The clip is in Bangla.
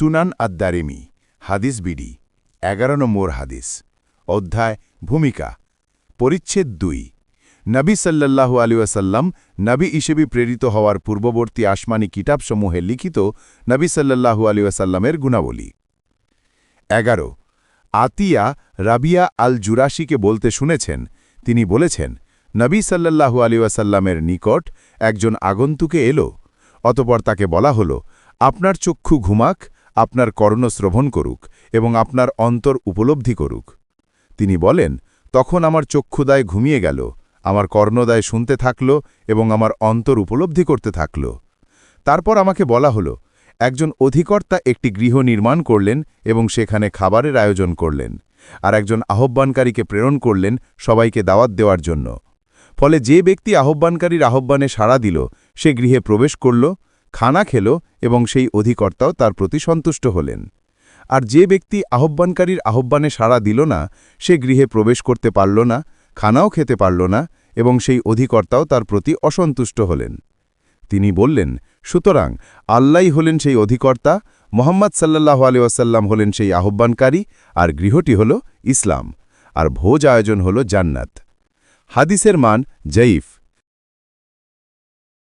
সুনান আদ্দারেমি, হাদিস বিডি, এগারো নম্বর হাদিস, অধ্যায়, ভূমিকা, পরিচ্ছেদ দুই, নবী সাল্লাল্লাহু আলী ওয়াসাল্লাম নবী হিসেবে প্রেরিত হওয়ার পূর্ববর্তী আসমানি কিতাবসমূহে লিখিত নবী সাল্লাল্লাহু আলী ওয়াসাল্লামের গুণাবলী। এগারো, আতিয়া রাবিয়া আল জুরাশিকে বলতে শুনেছেন, তিনি বলেছেন, নবী সাল্লাল্লাহু আলী ওয়াসাল্লামের নিকট একজন আগন্তুকে এলো, অতপর তাকে বলা হল, আপনার চক্ষু ঘুমাক আপনার কর্ণ শ্রবণ করুক এবং আপনার অন্তর উপলব্ধি করুক। তিনি বলেন, তখন আমার চক্ষুদায় ঘুমিয়ে গেল, আমার কর্ণদায় শুনতে থাকল এবং আমার অন্তর উপলব্ধি করতে থাকল। তারপর আমাকে বলা হলো, একজন অধিকর্তা একটি গৃহ নির্মাণ করলেন এবং সেখানে খাবারের আয়োজন করলেন, আর একজন আহ্বানকারীকে প্রেরণ করলেন সবাইকে দাওয়াত দেওয়ার জন্য। ফলে যে ব্যক্তি আহ্বানকারীর আহ্বানে সাড়া দিল, সে গৃহে প্রবেশ করল খানা খেল এবং সেই অধিকর্তাও তার প্রতি সন্তুষ্ট হলেন। আর যে ব্যক্তি আহ্বানকারীর আহ্বানে সাড়া দিল না, সে গৃহে প্রবেশ করতে পারল না, খানাও খেতে পারল না এবং সেই অধিকর্তাও তার প্রতি অসন্তুষ্ট হলেন। তিনি বললেন, সুতরাং আল্লাহ হলেন সেই অধিকর্তা, মোহাম্মদ সাল্লাহ আলী ওয়াসাল্লাম হলেন সেই আহ্বানকারী, আর গৃহটি হল ইসলাম, আর ভোজ আয়োজন হল জান্নাত। হাদিসের মান জয়ীফ।